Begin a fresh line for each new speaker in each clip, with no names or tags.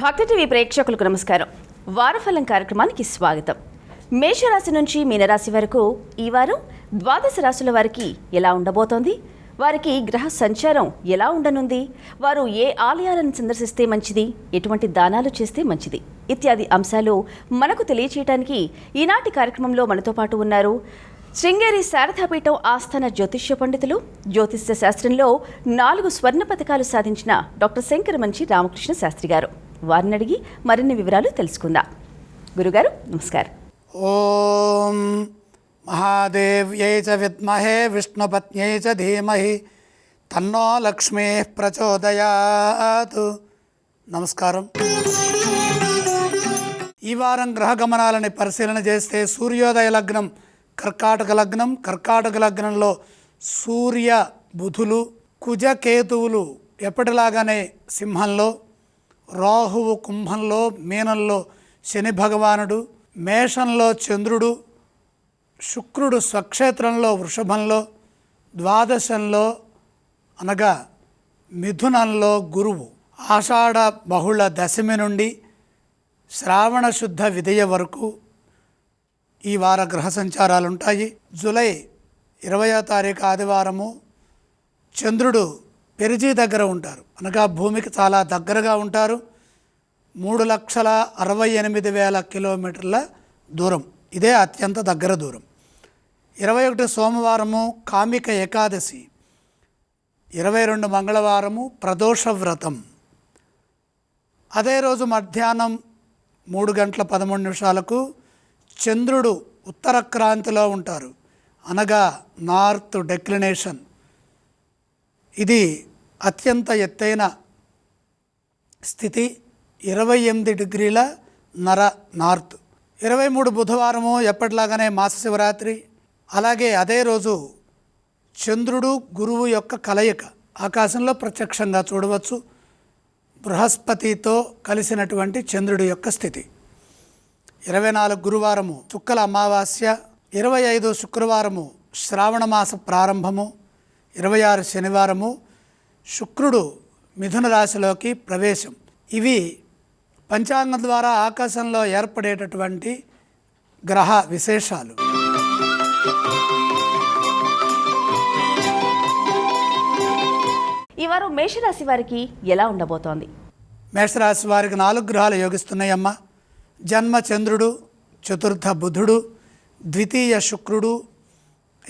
భక్తి టీవీ ప్రేక్షకులకు నమస్కారం. వారఫలం కార్యక్రమానికి స్వాగతం. మేషరాశి నుంచి మీనరాశి వరకు ఈ వారం ద్వాదశ రాశుల వారికి ఎలా ఉండబోతోంది? వారికి గ్రహ సంచారం ఎలా ఉండనుంది? వారు ఏ ఆలయాలను సందర్శిస్తే మంచిది? ఎటువంటి దానాలు చేస్తే మంచిది? ఇత్యాది అంశాలు మనకు తెలియచేయడానికి ఈనాటి కార్యక్రమంలో మనతో పాటు ఉన్నారు శృంగేరి శారదాపీఠం ఆస్థాన జ్యోతిష్య పండితులు జ్యోతిష్య శాస్త్రంలో నాలుగు స్వర్ణ పథకాలు సాధించిన డాక్టర్ శంకర మంచి రామకృష్ణ శాస్త్రి గారు. వారిని అడిగి మరిన్ని వివరాలు తెలుసుకుందాం. గురుగారు నమస్కారం.
ఓం మహాదేవ్యై చ విద్మహే విష్ణుపత్న్యై చ ధీమహి తన్నో లక్ష్మీ ప్రచోదయాత్. నమస్కారం. ఈ వారం గ్రహ గమనాలని పరిశీలన చేస్తే సూర్యోదయ లగ్నం కర్కాటక లగ్నం కర్కాటక లగ్నంలో సూర్య బుధులు కుజకేతువులు ఎప్పటిలాగానే సింహంలో రాహువు కుంభంలో మీనంలో శని భగవానుడు మేషంలో చంద్రుడు శుక్రుడు స్వక్షేత్రంలో వృషభంలో ద్వాదశంలో అనగా మిథునంలో గురువు. ఆషాఢ బహుళ దశమి నుండి శ్రావణ శుద్ధ విదయ వరకు ఈ వార గ్రహ సంచారాలు ఉంటాయి జూలై ఇరవయో తారీఖు ఆదివారము చంద్రుడు పెరిజీ దగ్గర ఉంటారు. అనగా భూమికి చాలా దగ్గరగా ఉంటారు. మూడు లక్షల అరవై ఎనిమిది వేల కిలోమీటర్ల దూరం. ఇదే అత్యంత దగ్గర దూరం. ఇరవై ఒకటి సోమవారము కామిక ఏకాదశి. ఇరవై రెండు మంగళవారము ప్రదోష వ్రతం. అదే రోజు మధ్యాహ్నం మూడు గంటల పదమూడు నిమిషాలకు చంద్రుడు ఉత్తర క్రాంతిలో ఉంటారు. అనగా నార్త్ డెక్లినేషన్. ఇది అత్యంత ఎత్తైన స్థితి. ఇరవై ఎనిమిది డిగ్రీల నర నార్త్. ఇరవై మూడు బుధవారము ఎప్పటిలాగానే మాస శివరాత్రి అలాగే అదే రోజు చంద్రుడు గురువు యొక్క కలయిక. ఆకాశంలో ప్రత్యక్షంగా చూడవచ్చు. బృహస్పతితో కలిసినటువంటి చంద్రుడి యొక్క స్థితి. ఇరవై నాలుగు గురువారము చుక్కల అమావాస్య ఇరవై ఐదు శుక్రవారము శ్రావణ మాస ప్రారంభము ఇరవై ఆరు శనివారము శుక్రుడు మిథున రాశిలోకి ప్రవేశం. ఇవి పంచాంగం ద్వారా ఆకాశంలో ఏర్పడేటటువంటి గ్రహ విశేషాలు.
ఈ వారం మేషరాశి వారికి ఎలా ఉండబోతోంది?
మేషరాశి వారికి నాలుగు గ్రహాలు యోగిస్తున్నాయమ్మ. జన్మచంద్రుడు చతుర్థ బుధుడు ద్వితీయ శుక్రుడు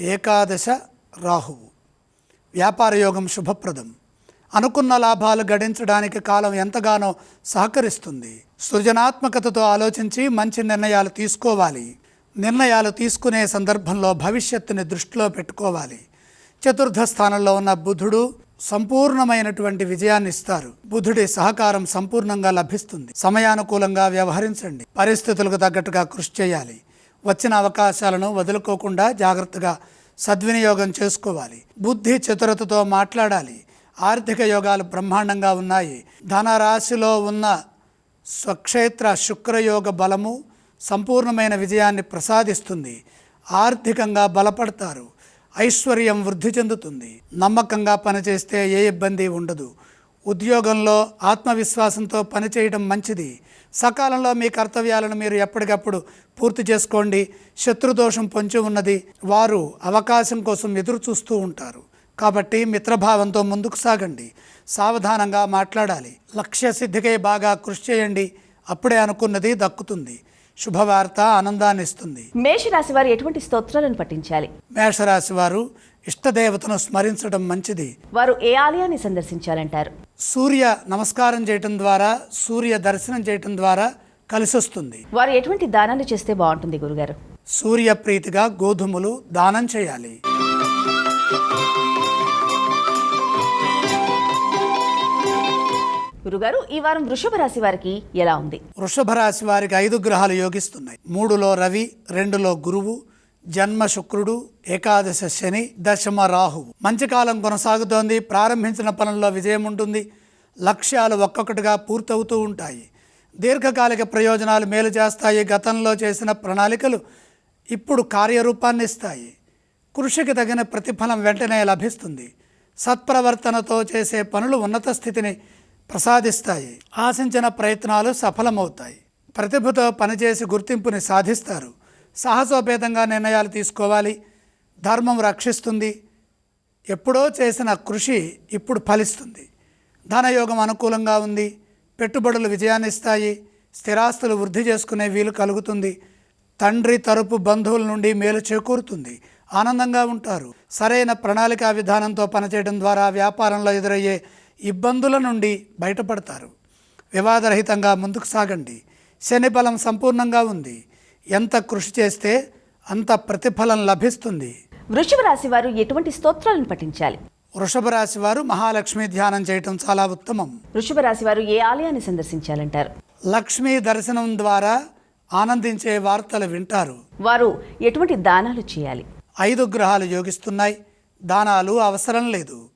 ఏకాదశ రాహువు. వ్యాపార యోగం శుభప్రదం. అనుకున్న లాభాలు గడించడానికి కాలం ఎంతగానో సహకరిస్తుంది. సృజనాత్మకతతో ఆలోచించి మంచి నిర్ణయాలు తీసుకోవాలి. నిర్ణయాలు తీసుకునే సందర్భంలో భవిష్యత్తుని దృష్టిలో పెట్టుకోవాలి. చతుర్థ స్థానంలో ఉన్న బుధుడు సంపూర్ణమైనటువంటి విజయాన్ని ఇస్తారు. బుధుడి సహకారం సంపూర్ణంగా లభిస్తుంది. సమయానుకూలంగా వ్యవహరించండి. పరిస్థితులకు తగ్గట్టుగా కృషి చేయాలి. వచ్చిన అవకాశాలను వదులుకోకుండా జాగ్రత్తగా సద్వినియోగం చేసుకోవాలి. బుద్ధి చతురతతో మాట్లాడాలి. ఆర్థిక యోగాలు బ్రహ్మాండంగా ఉన్నాయి. ధనరాశిలో ఉన్న స్వక్షేత్ర శుక్రయోగ బలము సంపూర్ణమైన విజయాన్ని ప్రసాదిస్తుంది. ఆర్థికంగా బలపడతారు. ఐశ్వర్యం వృద్ధి చెందుతుంది. నమ్మకంగా పనిచేస్తే ఏ ఇబ్బంది ఉండదు. ఉద్యోగంలో ఆత్మవిశ్వాసంతో పనిచేయడం మంచిది. సకాలంలో మీ కర్తవ్యాలను మీరు ఎప్పటికప్పుడు పూర్తి చేసుకోండి. శత్రుదోషం పొంచి ఉన్నది వారు అవకాశం కోసం ఎదురు చూస్తూ ఉంటారు. కాబట్టి మిత్రభావంతో ముందుకు సాగండి. సావధానంగా మాట్లాడాలి. లక్ష్య సిద్ధికై బాగా కృషి చేయండి. అప్పుడే అనుకున్నది దక్కుతుంది. శుభవార్త ఆనందాన్ని ఇస్తుంది.
మేషరాశి వారు ఎటువంటి స్తోత్రాలను పఠించాలి?
మేషరాశి వారు ఇష్టదేవతను స్మరించడం మంచిది.
వారు ఏ ఆలయాన్ని సందర్శించాలంటారు?
సూర్య నమస్కారం చేయటం ద్వారా సూర్య దర్శనం చేయటం ద్వారా కలిసొస్తుంది.
వారు ఎటువంటి దానాలు చేస్తే బాగుంటుంది గురుగారు?
సూర్య ప్రీతిగా గోధుమలు దానం చేయాలి.
గురుగారు ఈ వారం వృషభ రాశి వారికి ఎలా ఉంది?
వృషభ రాశి వారికి ఐదు గ్రహాలు యోగిస్తున్నాయి. మూడులో రవి రెండులో గురువు జన్మ శుక్రుడు ఏకాదశ శని దశమ రాహువు. మంచి కాలం కొనసాగుతోంది. ప్రారంభించిన పనుల్లో విజయం ఉంటుంది. లక్ష్యాలు ఒక్కొక్కటిగా పూర్తవుతూ ఉంటాయి. దీర్ఘకాలిక ప్రయోజనాలు మేలు చేస్తాయి. గతంలో చేసిన ప్రణాళికలు ఇప్పుడు కార్యరూపాన్ని ఇస్తాయి. కృషికి తగిన ప్రతిఫలం వెంటనే లభిస్తుంది. సత్ప్రవర్తనతో చేసే పనులు ఉన్నత స్థితిని ప్రసాదిస్తాయి. ఆశించిన ప్రయత్నాలు సఫలమవుతాయి. ప్రతిభతో పనిచేసి గుర్తింపుని సాధిస్తారు. సాహసోపేతంగా నిర్ణయాలు తీసుకోవాలి. ధర్మం రక్షిస్తుంది. ఎప్పుడో చేసిన కృషి ఇప్పుడు ఫలిస్తుంది. ధనయోగం అనుకూలంగా ఉంది. పెట్టుబడులు విజయాన్ని ఇస్తాయి. స్థిరాస్తులు వృద్ధి చేసుకునే వీలు కలుగుతుంది. తండ్రి తరపు బంధువుల నుండి మేలు చేకూరుతుంది. ఆనందంగా ఉంటారు. సరైన ప్రణాళికా విధానంతో పనిచేయడం ద్వారా వ్యాపారంలో ఎదురయ్యే ఇబ్బందుల నుండి బయటపడతారు. వివాదరహితంగా ముందుకు సాగండి. శని బలం సంపూర్ణంగా ఉంది. ఎంత కృషి చేస్తే అంత ప్రతిఫలం లభిస్తుంది.
వృషభ రాశి వారు ఎటువంటి స్తోత్రాలను పఠించాలి?
వృషభ రాశి వారు మహాలక్ష్మి ధ్యానం చేయటం చాలా ఉత్తమం.
వృషభ రాశి వారు ఏ ఆలయాన్ని సందర్శించాలంటారు?
లక్ష్మీ దర్శనం ద్వారా ఆనందించే వార్తలు వింటారు.
వారు ఎటువంటి దానాలు చేయాలి?
ఐదు గ్రహాలు యోగిస్తున్నాయి. దానాలు అవసరం లేదు.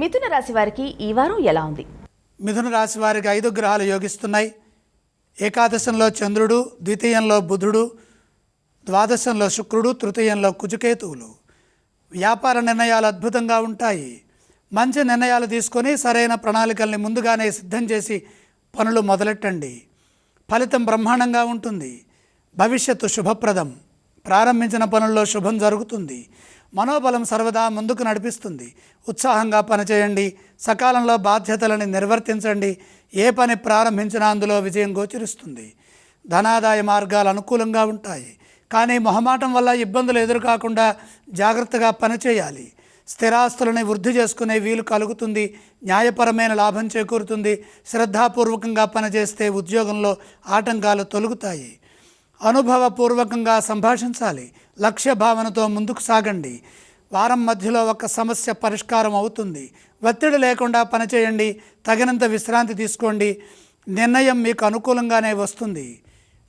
మిథున రాశి వారికి ఈ వారం ఎలా ఉంది?
మిథున రాశి వారికి ఐదు గ్రహాలు యోగిస్తున్నాయి. ఏకాదశంలో చంద్రుడు ద్వితీయంలో బుధుడు ద్వాదశంలో శుక్రుడు తృతీయంలో కుజుకేతువులు. వ్యాపార నిర్ణయాలు అద్భుతంగా ఉంటాయి. మంచి నిర్ణయాలు తీసుకొని సరైన ప్రణాళికల్ని ముందుగానే సిద్ధం చేసి పనులు మొదలెట్టండి. ఫలితం బ్రహ్మాండంగా ఉంటుంది. భవిష్యత్తు శుభప్రదం. ప్రారంభించిన పనుల్లో శుభం జరుగుతుంది. మనోబలం సర్వదా ముందుకు నడిపిస్తుంది. ఉత్సాహంగా పనిచేయండి. సకాలంలో బాధ్యతలను నిర్వర్తించండి. ఏ పని ప్రారంభించినా అందులో విజయం గోచరిస్తుంది. ధనాదాయ మార్గాలు అనుకూలంగా ఉంటాయి. కానీ మొహమాటం వల్ల ఇబ్బందులు ఎదురుకాకుండా జాగ్రత్తగా పనిచేయాలి. స్థిరాస్తులని వృద్ధి చేసుకునే వీలు కలుగుతుంది. న్యాయపరమైన లాభం చేకూరుతుంది. శ్రద్ధాపూర్వకంగా పనిచేస్తే ఉద్యోగంలో ఆటంకాలు తొలుగుతాయి. అనుభవపూర్వకంగా సంభాషించాలి. లక్ష్య భావనతో ముందుకు సాగండి. వారం మధ్యలో ఒక సమస్య పరిష్కారం అవుతుంది. ఒత్తిడి లేకుండా పనిచేయండి తగినంత విశ్రాంతి తీసుకోండి. నిర్ణయం మీకు అనుకూలంగానే వస్తుంది.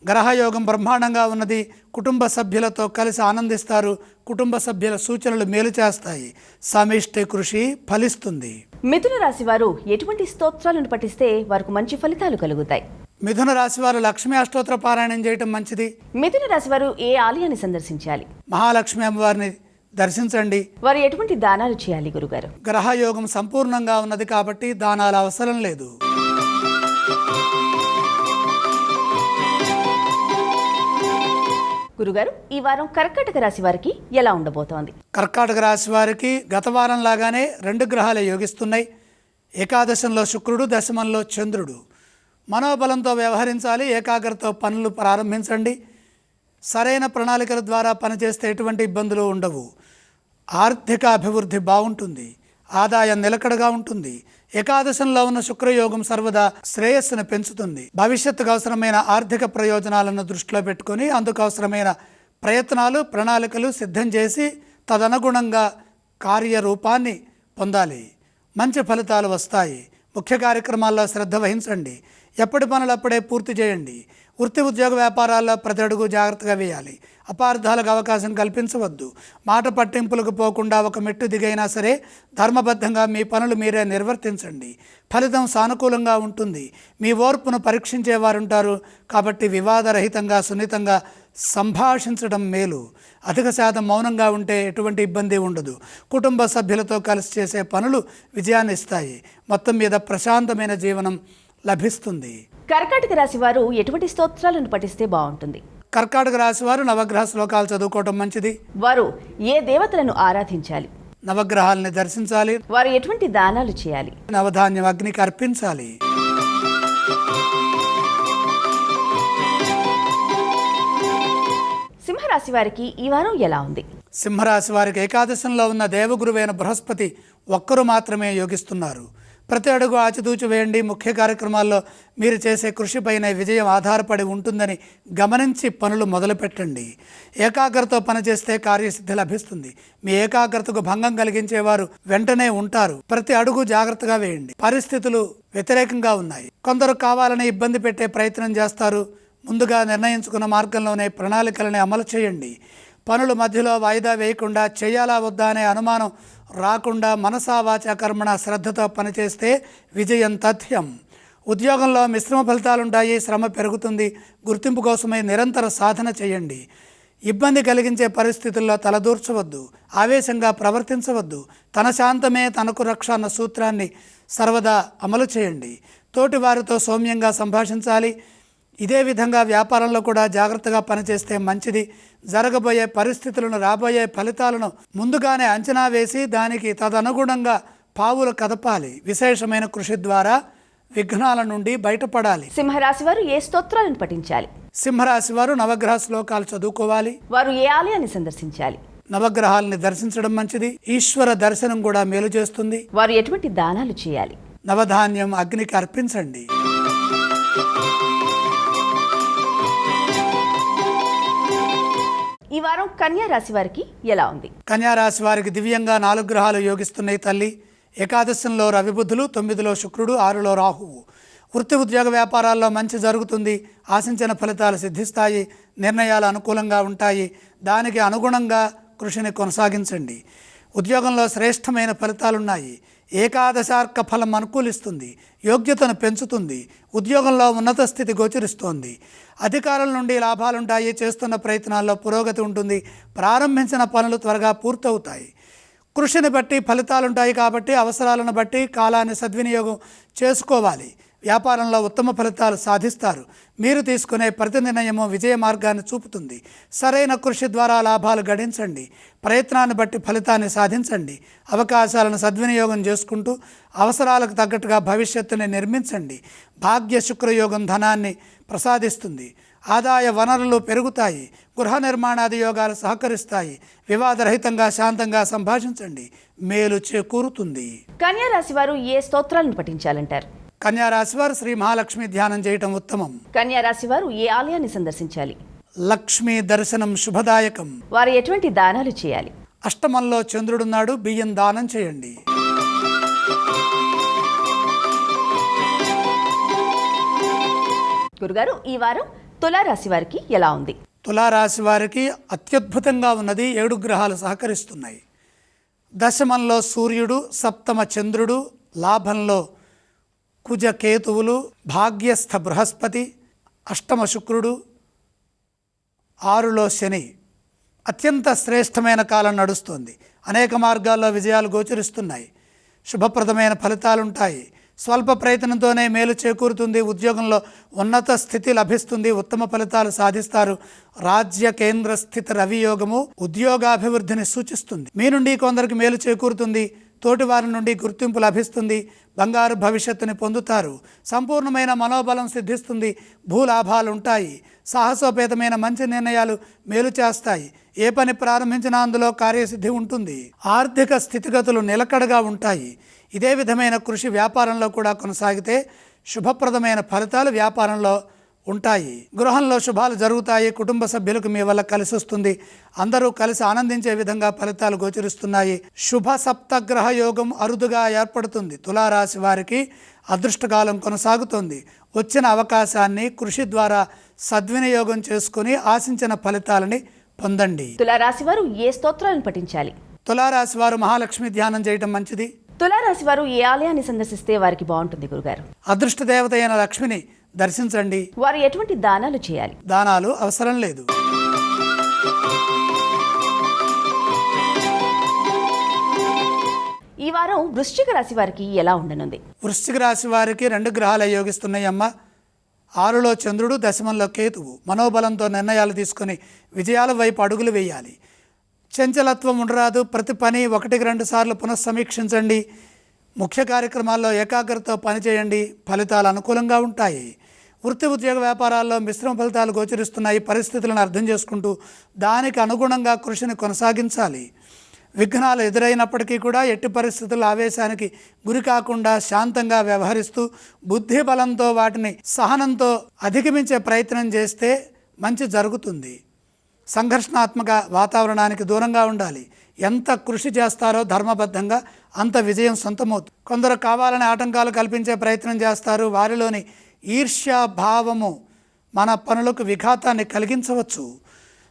గ్రహయోగం బ్రహ్మాండంగా ఉన్నది. కుటుంబ సభ్యులతో కలిసి ఆనందిస్తారు. కుటుంబ సభ్యుల సూచనలు మేలు చేస్తాయి. సమిష్టి కృషి ఫలిస్తుంది.
మిథున రాశి వారు ఎటువంటి స్తోత్రాలను పఠిస్తే వారికి మంచి ఫలితాలు కలుగుతాయి?
మిథున రాశి వారు లక్ష్మీ అష్టోత్తర పారాయణం చేయటం మంచిది.
మిథున రాశి వారు ఏ ఆలయాన్ని సందర్శించాలి?
మహాలక్ష్మి అమ్మవారిని దర్శించండి.
వారు ఎటువంటి దానాలు చేయాలి గురుగారు?
గ్రహయోగం సంపూర్ణంగా ఉన్నది కాబట్టి దానాల అవసరం లేదు.
గురుగారు ఈ వారం కర్కాటక రాశి వారికి ఎలా ఉండబోతోంది?
కర్కాటక రాశి వారికి గత వారం లాగానే రెండు గ్రహాలు యోగిస్తున్నాయి. ఏకాదశంలో శుక్రుడు దశమంలో చంద్రుడు. మనోబలంతో వ్యవహరించాలి ఏకాగ్రతతో పనులు ప్రారంభించండి. సరైన ప్రణాళికల ద్వారా పనిచేస్తే ఎటువంటి ఇబ్బందులు ఉండవు. ఆర్థిక అభివృద్ధి బాగుంటుంది. ఆదాయం నిలకడగా ఉంటుంది. ఏకాదశంలో ఉన్న శుక్రయోగం సర్వదా శ్రేయస్సును పెంచుతుంది. భవిష్యత్తుకు అవసరమైన ఆర్థిక ప్రయోజనాలను దృష్టిలో పెట్టుకొని అందుకు అవసరమైన ప్రయత్నాలు ప్రణాళికలు సిద్ధం చేసి తదనుగుణంగా కార్యరూపాన్ని పొందాలి. మంచి ఫలితాలు వస్తాయి. ముఖ్య కార్యక్రమాల్లో శ్రద్ధ వహించండి. ఎప్పటి పనులు అప్పుడే పూర్తి చేయండి. వృత్తి ఉద్యోగ వ్యాపారాల్లో ప్రతి అడుగు జాగ్రత్తగా వేయాలి. అపార్థాలకు అవకాశం కల్పించవద్దు. మాట పట్టింపులకు పోకుండా ఒక మెట్టు దిగైనా సరే ధర్మబద్ధంగా మీ పనులు మీరే నిర్వర్తించండి. ఫలితం సానుకూలంగా ఉంటుంది. మీ ఓర్పును పరీక్షించేవారుంటారు. కాబట్టి వివాదరహితంగా సున్నితంగా సంభాషించడం మేలు. అధిక శాతం మౌనంగా ఉంటే ఎటువంటి ఇబ్బంది ఉండదు. కుటుంబ సభ్యులతో కలిసి చేసే పనులు విజయాన్ని ఇస్తాయి మొత్తం మీద ప్రశాంతమైన జీవనం లభిస్తుంది.
కర్కాటక రాశి వారు ఎటువంటి స్తోత్రాలను పఠిస్తే బాగుంటుంది?
కర్కాటక రాశి వారు నవగ్రహ శ్లోకాలు చదువుకోవటం మంచిది.
వారు ఏ దేవతలను ఆరాధించాలి?
నవగ్రహాలని దర్శించాలి.
వారు ఎటువంటి దానాలు చేయాలి?
నవధాన్యం అగ్నికి అర్పించాలి.
సింహరాశి వారికి ఈ వారం ఎలా ఉంది?
సింహరాశి వారికి ఏకాదశంలో ఉన్న దేవగురువైన బృహస్పతి ఒక్కరు మాత్రమే యోగిస్తున్నారు. ప్రతి అడుగు ఆచితూచి వేయండి. ముఖ్య కార్యక్రమాల్లో మీరు చేసే కృషిపైన విజయం ఆధారపడి ఉంటుందని గమనించి పనులు మొదలుపెట్టండి. ఏకాగ్రతతో పనిచేస్తే కార్యసిద్ధి లభిస్తుంది. మీ ఏకాగ్రతకు భంగం కలిగించేవారు వెంటనే ఉంటారు. ప్రతి అడుగు జాగ్రత్తగా వేయండి. పరిస్థితులు వ్యతిరేకంగా ఉన్నాయి. కొందరు కావాలని ఇబ్బంది పెట్టే ప్రయత్నం చేస్తారు. ముందుగా నిర్ణయించుకున్న మార్గంలోనే ప్రణాళికలని అమలు చేయండి. పనులు మధ్యలో వాయిదా వేయకుండా చేయాలా వద్దా అనే అనుమానం రాకుండా మనసావాచ కర్మణ శ్రద్ధతో పనిచేస్తే విజయం తథ్యం. ఉద్యోగంలో మిశ్రమ ఫలితాలుంటాయి శ్రమ పెరుగుతుంది. గుర్తింపు కోసమై నిరంతర సాధన చేయండి. ఇబ్బంది కలిగించే పరిస్థితుల్లో తలదూర్చవద్దు ఆవేశంగా ప్రవర్తించవద్దు. తన శాంతమే తనకు రక్ష అన్న సూత్రాన్ని సర్వదా అమలు చేయండి. తోటి వారితో సౌమ్యంగా సంభాషించాలి. ఇదే విధంగా వ్యాపారంలో కూడా జాగ్రత్తగా పనిచేస్తే మంచిది. జరగబోయే పరిస్థితులను రాబోయే ఫలితాలను ముందుగానే అంచనా వేసి దానికి తదనుగుణంగా పావులు కదపాలి. విశేషమైన కృషి ద్వారా విఘ్నాల నుండి బయటపడాలి.
సింహరాశి వారు ఏ స్తోత్రాలను పఠించాలి?
సింహరాశి వారు నవగ్రహ శ్లోకాలు చదువుకోవాలి.
వారు ఏ ఆలయాన్ని సందర్శించాలి?
నవగ్రహాలని దర్శించడం మంచిది. ఈశ్వర దర్శనం కూడా మేలు చేస్తుంది.
వారు ఎటువంటి దానాలు చేయాలి?
నవధాన్యం అగ్నికి అర్పించండి.
ఈ వారం కన్యా రాశి వారికి ఎలా ఉంది?
కన్యారాశి వారికి దివ్యంగా నాలుగు గ్రహాలు యోగిస్తున్నాయి తల్లి. ఏకాదశంలో రవిబుద్ధులు తొమ్మిదిలో శుక్రుడు ఆరులో రాహువు. వృత్తి ఉద్యోగ వ్యాపారాల్లో మంచి జరుగుతుంది. ఆశించిన ఫలితాలు సిద్ధిస్తాయి. నిర్ణయాలు అనుకూలంగా ఉంటాయి. దానికి అనుగుణంగా కృషిని కొనసాగించండి. ఉద్యోగంలో శ్రేష్టమైన ఫలితాలున్నాయి. ఏకాదశార్క ఫలం అనుకూలిస్తుంది యోగ్యతను పెంచుతుంది ఉద్యోగంలో ఉన్నత స్థితి గోచరిస్తోంది. అధికారుల నుండి లాభాలుంటాయి చేస్తున్న ప్రయత్నాల్లో పురోగతి ఉంటుంది ప్రారంభించిన పనులు త్వరగా పూర్తవుతాయి. కృషిని బట్టి ఫలితాలుంటాయి కాబట్టి అవసరాలను బట్టి కాలాన్ని సద్వినియోగం చేసుకోవాలి. వ్యాపారంలో ఉత్తమ ఫలితాలు సాధిస్తారు. మీరు తీసుకునే ప్రతి నిర్ణయము విజయ మార్గాన్ని చూపుతుంది. సరైన కృషి ద్వారా లాభాలు గడించండి. ప్రయత్నాన్ని బట్టి ఫలితాన్ని సాధించండి. అవకాశాలను సద్వినియోగం చేసుకుంటూ అవసరాలకు తగ్గట్టుగా భవిష్యత్తుని నిర్మించండి. భాగ్య శుక్రయోగం ధనాన్ని ప్రసాదిస్తుంది. ఆదాయ వనరులు పెరుగుతాయి. గృహ నిర్మాణాది యోగాలు సహకరిస్తాయి. వివాదరహితంగా శాంతంగా సంభాషించండి. మేలు చేకూరుతుంది.
కన్యా రాశి వారు ఏ స్తోత్రాలను పఠించాలంటారు?
కన్యారాశి వారు శ్రీ మహాలక్ష్మి ధ్యానం చేయటం ఉత్తమం.
కన్యా రాశి వారు ఏ ఆలయాన్ని సందర్శించాలి?
లక్ష్మీ దర్శనం శుభదాయకం.
వారు ఎటువంటి దానాలు చేయాలి?
అష్టమంలో చంద్రుడున్నాడు బియ్యం దానం చేయండి.
గురుగారు ఈ వారం తులారాశి వారికి ఎలా ఉంది?
తులారాశి వారికి అత్యద్భుతంగా ఉన్నది ఏడు గ్రహాలు సహకరిస్తున్నాయి. దశమంలో సూర్యుడు సప్తమ చంద్రుడు లాభంలో కుజకేతువులు భాగ్యస్థ బృహస్పతి అష్టమ శుక్రుడు ఆరులో శని. అత్యంత శ్రేష్టమైన కాలం నడుస్తుంది. అనేక మార్గాల్లో విజయాలు గోచరిస్తున్నాయి. శుభప్రదమైన ఫలితాలుంటాయి. స్వల్ప ప్రయత్నంతోనే మేలు చేకూరుతుంది. ఉద్యోగంలో ఉన్నత స్థితి లభిస్తుంది. ఉత్తమ ఫలితాలు సాధిస్తారు. రాజ్య కేంద్ర స్థిత రవియోగము ఉద్యోగాభివృద్ధిని సూచిస్తుంది. మీ నుండి కొందరికి మేలు చేకూరుతుంది. తోటి వారి నుండి గుర్తింపు లభిస్తుంది బంగారు భవిష్యత్తుని పొందుతారు సంపూర్ణమైన మనోబలం సిద్ధిస్తుంది భూలాభాలు ఉంటాయి సాహసోపేతమైన మంచి నిర్ణయాలు మేలు చేస్తాయి ఏ పని ప్రారంభించినా అందులో కార్యసిద్ధి ఉంటుంది ఆర్థిక స్థితిగతులు నిలకడగా ఉంటాయి. ఇదే విధమైన కృషి వ్యాపారంలో కూడా కొనసాగితే శుభప్రదమైన ఫలితాలు వ్యాపారంలో ఉంటాయి. గృహంలో శుభాలు జరుగుతాయి. కుటుంబ సభ్యులకు మీ వల్ల కలిసి వస్తుంది. అందరూ కలిసి ఆనందించే విధంగా ఫలితాలు గోచరిస్తున్నాయి. శుభ సప్తగ్రహ యోగం అరుదుగా ఏర్పడుతుంది. తులారాశి వారికి అదృష్టకాలం కొనసాగుతుంది. వచ్చిన అవకాశాన్ని కృషి ద్వారా సద్వినియోగం చేసుకుని ఆశించిన ఫలితాలని పొందండి.
తులారాశి వారు ఏ స్తోత్రాలను పఠించాలి?
తులారాశి వారు మహాలక్ష్మి ధ్యానం చేయటం మంచిది?
తులారాశి వారు ఏ ఆలయాన్ని సందర్శిస్తే వారికి బాగుంటుంది గురుగారు?
అదృష్ట దేవత అయిన లక్ష్మిని దర్శించండి.
వారు ఎటువంటి దానాలు చేయాలి?
దానాలు అవసరం లేదు.
ఈ వారం వృశ్చిక రాశి వారికి ఎలా ఉండనుంది?
వృశ్చిక రాశి వారికి రెండు గ్రహాలు యోగిస్తున్నాయి అమ్మ ఆరులో చంద్రుడు దశమంలో కేతువు. మనోబలంతో నిర్ణయాలు తీసుకొని విజయాల వైపు అడుగులు వేయాలి. చంచలత్వం ఉండరాదు. ప్రతి పని ఒకటికి రెండు సార్లు పునఃసమీక్షించండి. ముఖ్య కార్యక్రమాల్లో ఏకాగ్రతతో పనిచేయండి. ఫలితాలు అనుకూలంగా ఉంటాయి. వృత్తి ఉద్యోగ వ్యాపారాల్లో మిశ్రమ ఫలితాలు గోచరిస్తున్నాయి పరిస్థితులను అర్థం చేసుకుంటూ దానికి అనుగుణంగా కృషిని కొనసాగించాలి. విఘ్నాలు ఎదురైనప్పటికీ కూడా ఎట్టి పరిస్థితుల ఆవేశానికి గురి కాకుండా శాంతంగా వ్యవహరిస్తూ బుద్ధి బలంతో వాటిని సహనంతో అధిగమించే ప్రయత్నం చేస్తే మంచి జరుగుతుంది. సంఘర్షణాత్మక వాతావరణానికి దూరంగా ఉండాలి. ఎంత కృషి చేస్తారో ధర్మబద్ధంగా అంత విజయం సొంతమవుతుంది. కొందరు కావాలని ఆటంకాలు కల్పించే ప్రయత్నం చేస్తారు. వారిలోని ఈర్ష్యా భావము మన పనులకు విఘాతాన్ని కలిగించవచ్చు.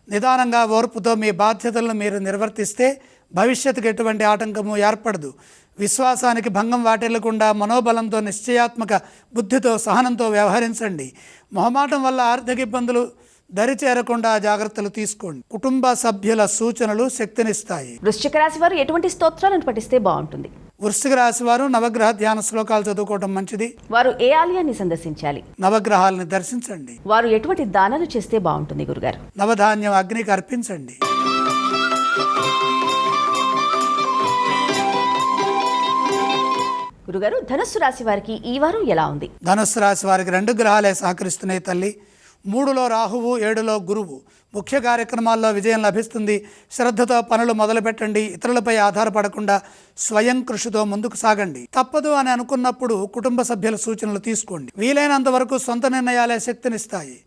నిదానంగా ఓర్పుతో మీ బాధ్యతలను మీరు నిర్వర్తిస్తే భవిష్యత్తుకు ఎటువంటి ఆటంకము ఏర్పడదు. విశ్వాసానికి భంగం వాటిల్లకుండా మనోబలంతో నిశ్చయాత్మక బుద్ధితో సహనంతో వ్యవహరించండి. మొహమాటం వల్ల ఆర్థిక ఇబ్బందులు దరి చేరకుండా జాగ్రత్తలు తీసుకోండి. కుటుంబ సభ్యుల సూచనలు శక్తినిస్తాయి.
వృశ్చిక రాశి వారు ఎటువంటి స్తోత్రాలను పఠిస్తే బాగుంటుంది?
వృశ్చిక రాశి వారు నవగ్రహ ధ్యాన శ్లోకాలు చదువుకోవడం మంచిది.
వారు ఏ ఆలయాన్ని సందర్శించాలి?
నవగ్రహాలని దర్శించండి.
వారు ఎటువంటి దానాలు చేస్తే బాగుంటుంది గురుగారు?
నవధాన్యం అగ్నికి అర్పించండి.
గురుగారు ధనుస్సు రాశి వారికి ఈ వారం ఎలా ఉంది?
ధనుస్సు రాశి వారికి రెండు గ్రహాలే సహకరిస్తున్నాయి తల్లి. మూడులో రాహువు ఏడులో గురువు. ముఖ్య కార్యక్రమాల్లో విజయం లభిస్తుంది. శ్రద్ధతో పనులు మొదలుపెట్టండి. ఇతరులపై ఆధారపడకుండా స్వయం కృషితో ముందుకు సాగండి. తప్పదు అని అనుకున్నప్పుడు కుటుంబ సభ్యుల సూచనలు తీసుకోండి. వీలైనంత వరకు సొంత నిర్ణయాలే శక్తినిస్తాయి.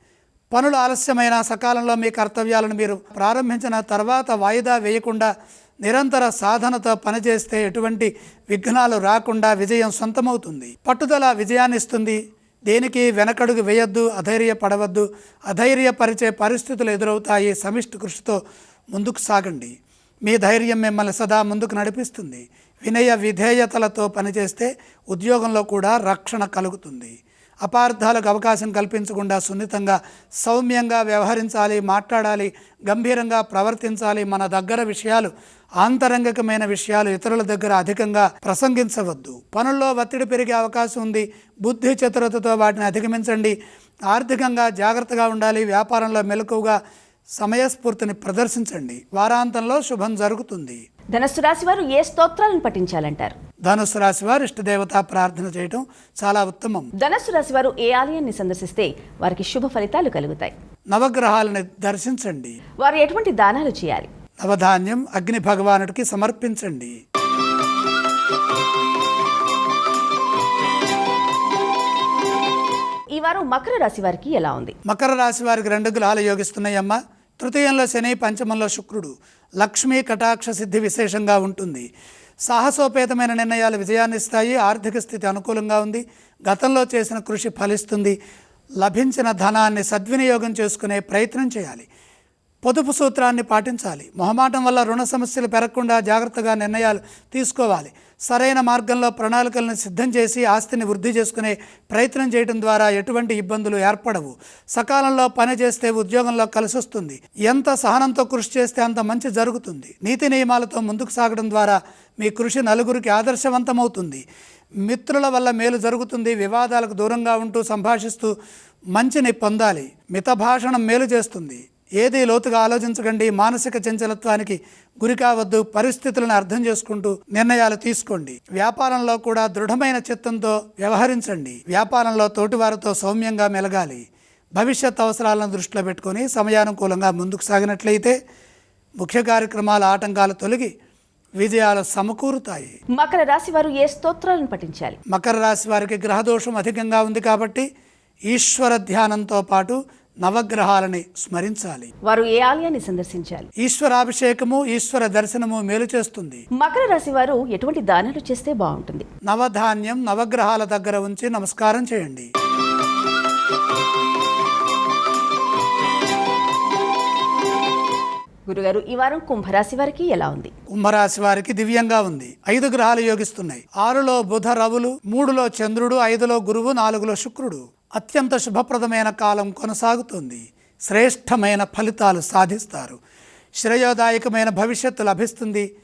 పనులు ఆలస్యమైన సకాలంలో మీ కర్తవ్యాలను మీరు ప్రారంభించిన తర్వాత వాయిదా వేయకుండా నిరంతర సాధనతో పనిచేస్తే ఎటువంటి విఘ్నాలు రాకుండా విజయం సొంతమవుతుంది. పట్టుదల విజయాన్ని ఇస్తుంది దేనికి వెనకడుగు వేయొద్దు అధైర్యపడవద్దు అధైర్యపరిచే పరిస్థితులు ఎదురవుతాయి. సమిష్టి కృషితో ముందుకు సాగండి. మీ ధైర్యం మిమ్మల్ని సదా ముందుకు నడిపిస్తుంది. వినయ విధేయతలతో పనిచేస్తే ఉద్యోగంలో కూడా రక్షణ కలుగుతుంది. అపార్థాలకు అవకాశం కల్పించకుండా సున్నితంగా సౌమ్యంగా వ్యవహరించాలి మాట్లాడాలి గంభీరంగా ప్రవర్తించాలి మన దగ్గర విషయాలు ఆంతరంగికమైన విషయాలు ఇతరుల దగ్గర అధికంగా ప్రసంగించవద్దు. పనుల్లో ఒత్తిడి పెరిగే అవకాశం ఉంది. బుద్ధి చతురతతో వాటిని అధిగమించండి. ఆర్థికంగా జాగ్రత్తగా ఉండాలి. వ్యాపారంలో మెలకువగా సమయస్ఫూర్తిని ప్రదర్శించండి. వారాంతంలో శుభం జరుగుతుంది.
ధనస్సు రాశి వారు ఏ స్తోత్రాలను పఠించాలంటారు?
ధనుసు రాశి వారు ఇష్టదేవత ప్రార్థన చేయటం చాలా ఉత్తమం.
ధనస్సు రాశి వారు ఏ ఆలయాన్ని సందర్శిస్తే వారికి శుభ ఫలితాలు కలుగుతాయి?
నవగ్రహాలని దర్శించండి.
వారు ఎటువంటి దానాలు చేయాలి?
నవధాన్యం అగ్ని భగవానుడికి సమర్పించండి.
ఈ వారం మకర రాశి వారికి ఎలా ఉంది?
మకర రాశి వారికి రెండు గ్రహాలు యోగిస్తున్నాయమ్మ. తృతీయంలో శని పంచమంలో శుక్రుడు. లక్ష్మీ కటాక్ష సిద్ధి విశేషంగా ఉంటుంది. సాహసోపేతమైన నిర్ణయాలు విజయాన్నిస్తాయి ఆర్థిక స్థితి అనుకూలంగా ఉంది గతంలో చేసిన కృషి ఫలిస్తుంది లభించిన ధనాన్ని సద్వినియోగం చేసుకునే ప్రయత్నం చేయాలి. పొదుపు సూత్రాన్ని పాటించాలి. మొహమాటం వల్ల రుణ సమస్యలు పెరగకుండా జాగ్రత్తగా నిర్ణయాలు తీసుకోవాలి. సరైన మార్గంలో ప్రణాళికలను సిద్ధం చేసి ఆస్తిని వృద్ధి చేసుకునే ప్రయత్నం చేయడం ద్వారా ఎటువంటి ఇబ్బందులు ఏర్పడవు. సకాలంలో పని చేస్తే ఉద్యోగంలో కలిసొస్తుంది ఎంత సహనంతో కృషి చేస్తే అంత మంచి జరుగుతుంది. నీతి నియమాలతో ముందుకు సాగడం ద్వారా మీ కృషి నలుగురికి ఆదర్శవంతమవుతుంది. మిత్రుల వల్ల మేలు జరుగుతుంది. వివాదాలకు దూరంగా ఉంటూ సంభాషిస్తూ మంచిని పొందాలి. మిత భాషణం మేలు చేస్తుంది. ఏది లోతుగా ఆలోచించకండి మానసిక చంచలత్వానికి గురి కావద్దు పరిస్థితులను అర్థం చేసుకుంటూ నిర్ణయాలు తీసుకోండి. వ్యాపారంలో కూడా దృఢమైన చిత్తంతో వ్యవహరించండి. వ్యాపారంలో తోటివారితో సౌమ్యంగా మెలగాలి. భవిష్యత్ అవసరాలను దృష్టిలో పెట్టుకొని సమయానుకూలంగా ముందుకు సాగినట్లయితే ముఖ్య కార్యక్రమాల ఆటంకాలు తొలగి విజయాలు సమకూరుతాయి.
మకర రాశి వారు ఏ స్తోత్రాలను పఠించాలి?
మకర రాశి వారికి గ్రహదోషం అధికంగా ఉంది కాబట్టి ఈశ్వర ధ్యానంతో పాటు నవగ్రహాలని స్మరించాలి.
వారు ఏ ఆలయాన్ని సందర్శించాలి
ఈశ్వరాభిషేకము ఈశ్వర దర్శనము మేలు చేస్తుంది.
మకర రాశి వారు ఎటువంటి దానాలు చేస్తే బాగుంటుంది?
నవధాన్యం నవగ్రహాల దగ్గర ఉంచి నమస్కారం చేయండి.
గురుగారు ఈ వారం కుంభరాశి వారికి ఎలా ఉంది?
కుంభరాశి వారికి దివ్యంగా ఉంది. ఐదు గ్రహాలు యోగిస్తున్నాయి. ఆరులో బుధ రవులు మూడులో చంద్రుడు ఐదులో గురువు నాలుగులో శుక్రుడు. అత్యంత శుభప్రదమైన కాలం కొనసాగుతుంది. శ్రేష్టమైన ఫలితాలు సాధిస్తారు. శ్రేయోదాయకమైన భవిష్యత్తు లభిస్తుంది.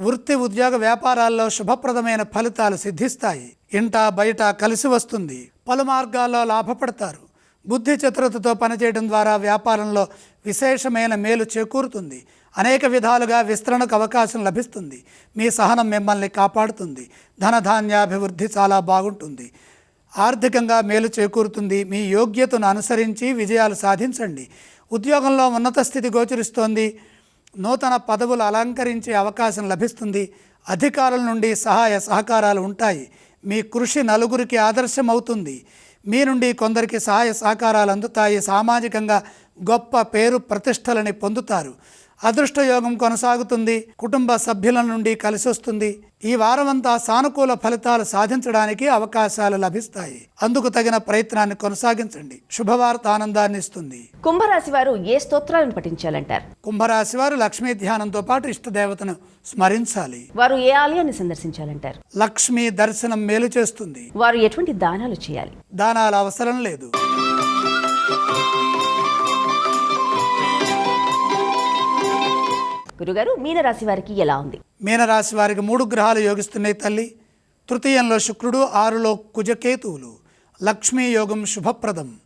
వృత్తి ఉద్యోగ వ్యాపారాల్లో శుభప్రదమైన ఫలితాలు సిద్ధిస్తాయి. ఇంట బయట కలిసి వస్తుంది. పలు మార్గాల్లో లాభపడతారు. బుద్ధి చతురతతో పనిచేయడం ద్వారా వ్యాపారంలో విశేషమైన మేలు చేకూరుతుంది. అనేక విధాలుగా విస్తరణకు అవకాశం లభిస్తుంది. మీ సహనం మిమ్మల్ని కాపాడుతుంది. ధనధాన్యాభివృద్ధి చాలా బాగుంటుంది. ఆర్థికంగా మేలు చేకూరుతుంది. మీ యోగ్యతను అనుసరించి విజయాలు సాధించండి. ఉద్యోగంలో ఉన్నత స్థితి గోచరిస్తోంది. నూతన పదవులు అలంకరించే అవకాశం లభిస్తుంది. అధికారుల నుండి సహాయ సహకారాలు ఉంటాయి. మీ కృషి నలుగురికి ఆదర్శం అవుతుంది మీ నుండి కొందరికి సహాయ సహకారాలు అందుతాయి. సామాజికంగా గొప్ప పేరు ప్రతిష్టలని పొందుతారు. అదృష్టయోగం కొనసాగుతుంది కుటుంబ సభ్యుల నుండి కలిసి వస్తుంది ఈ వారమంతా సానుకూల ఫలితాలు సాధించడానికి అవకాశాలు లభిస్తాయి. అందుకు తగిన ప్రయత్నాన్ని కొనసాగించండి. శుభవార్త ఆనందాన్ని ఇస్తుంది.
కుంభరాశి వారు ఏ స్తోత్రాలను పఠించాలంటారు?
కుంభరాశి వారు లక్ష్మీ ధ్యానంతో పాటు ఇష్టదేవతను స్మరించాలి.
వారు ఏ ఆలయాన్ని సందర్శించాలంటారు?
లక్ష్మీ దర్శనం మేలు చేస్తుంది.
వారు ఎటువంటి దానాలు చేయాలి?
దానాల అవసరం లేదు.
గురుగారు మీనరాశి వారికి ఎలా ఉంది?
మీనరాశి వారికి మూడు గ్రహాలు యోగిస్తున్నాయి తల్లి. తృతీయంలో శుక్రుడు ఆరులో కుజకేతువులు. లక్ష్మీ యోగం శుభప్రదం.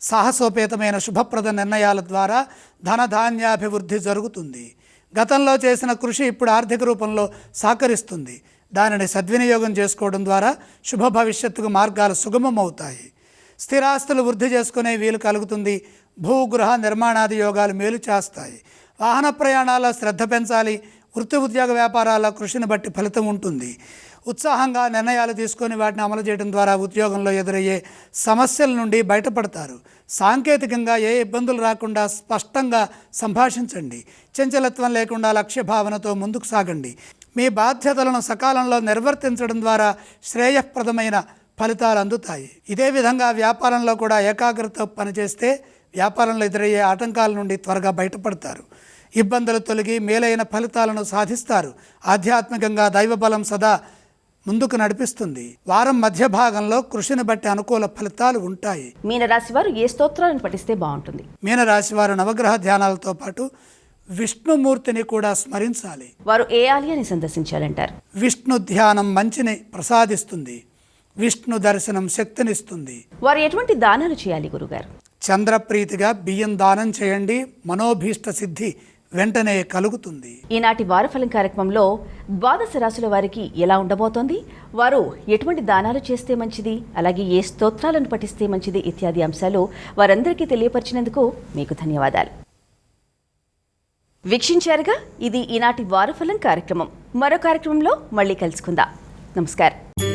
సాహసోపేతమైన శుభప్రద నిర్ణయాల ద్వారా ధనధాన్యాభివృద్ధి జరుగుతుంది. గతంలో చేసిన కృషి ఇప్పుడు ఆర్థిక రూపంలో సహకరిస్తుంది. దానిని సద్వినియోగం చేసుకోవడం ద్వారా శుభ భవిష్యత్తుకు మార్గాలు సుగమమవుతాయి. స్థిరాస్తులు వృద్ధి చేసుకునే వీలు కలుగుతుంది. భూగృహ నిర్మాణాది యోగాలు మేలు చేస్తాయి. వాహన ప్రయాణాల శ్రద్ధ పెంచాలి వృత్తి ఉద్యోగ వ్యాపారాల కృషిని బట్టి ఫలితం ఉంటుంది. ఉత్సాహంగా నిర్ణయాలు తీసుకొని వాటిని అమలు చేయడం ద్వారా ఉద్యోగంలో ఎదురయ్యే సమస్యల నుండి బయటపడతారు. సాంకేతికంగా ఏ ఇబ్బందులు రాకుండా స్పష్టంగా సంభాషించండి. చంచలత్వం లేకుండా లక్ష్య భావనతో ముందుకు సాగండి. మీ బాధ్యతలను సకాలంలో నిర్వర్తించడం ద్వారా శ్రేయప్రదమైన ఫలితాలు అందుతాయి. ఇదే విధంగా వ్యాపారంలో కూడా ఏకాగ్రత పనిచేస్తే వ్యాపారంలో ఎదురయ్యే ఆటంకాల నుండి త్వరగా బయటపడతారు. ఇబ్బందులు తొలగి మేలైన ఫలితాలను సాధిస్తారు. ఆధ్యాత్మికంగా దైవబలం సదా ముందుకు నడిపిస్తుంది. వారం మధ్య భాగంలో కృషిని బట్టి అనుకూల ఫలితాలు ఉంటాయి.
మీనరాశి వారు ఏ స్తోత్రాలను పఠిస్తే బాగుంటుంది?
మీనరాశి వారు నవగ్రహ ధ్యానాలతో పాటు విష్ణుమూర్తిని కూడా స్మరించాలి.
వారు ఏ ఆలయాన్ని సందర్శించాలంటారు?
విష్ణు ధ్యానం మంచిని ప్రసాదిస్తుంది. విష్ణు దర్శనం శక్తినిస్తుంది.
వారు ఎటువంటి దానాలు చేయాలి గురుగారు?
చంద్రప్రీతిగా బియ్యం దానం చేయండి. మనోభీష్ట సిద్ధి వెంటనే కలుగుతుంది.
ఈనాటి వారఫలం కార్యక్రమంలో ద్వాదశ రాశుల వారికి ఎలా ఉండబోతోంది? వారు ఎటువంటి దానాలు చేస్తే మంచిది? అలాగే ఏ స్తోత్రాలను పఠిస్తే మంచిది? ఇత్యాది అంశాలు వారందరికీ తెలియపరిచినందుకు మీకు ధన్యవాదాలు. వీక్షించారుగా ఇది ఈనాటి వారఫలం కార్యక్రమం. మరో కార్యక్రమంలో మళ్ళీ కలుసుకుందాం. నమస్కారం.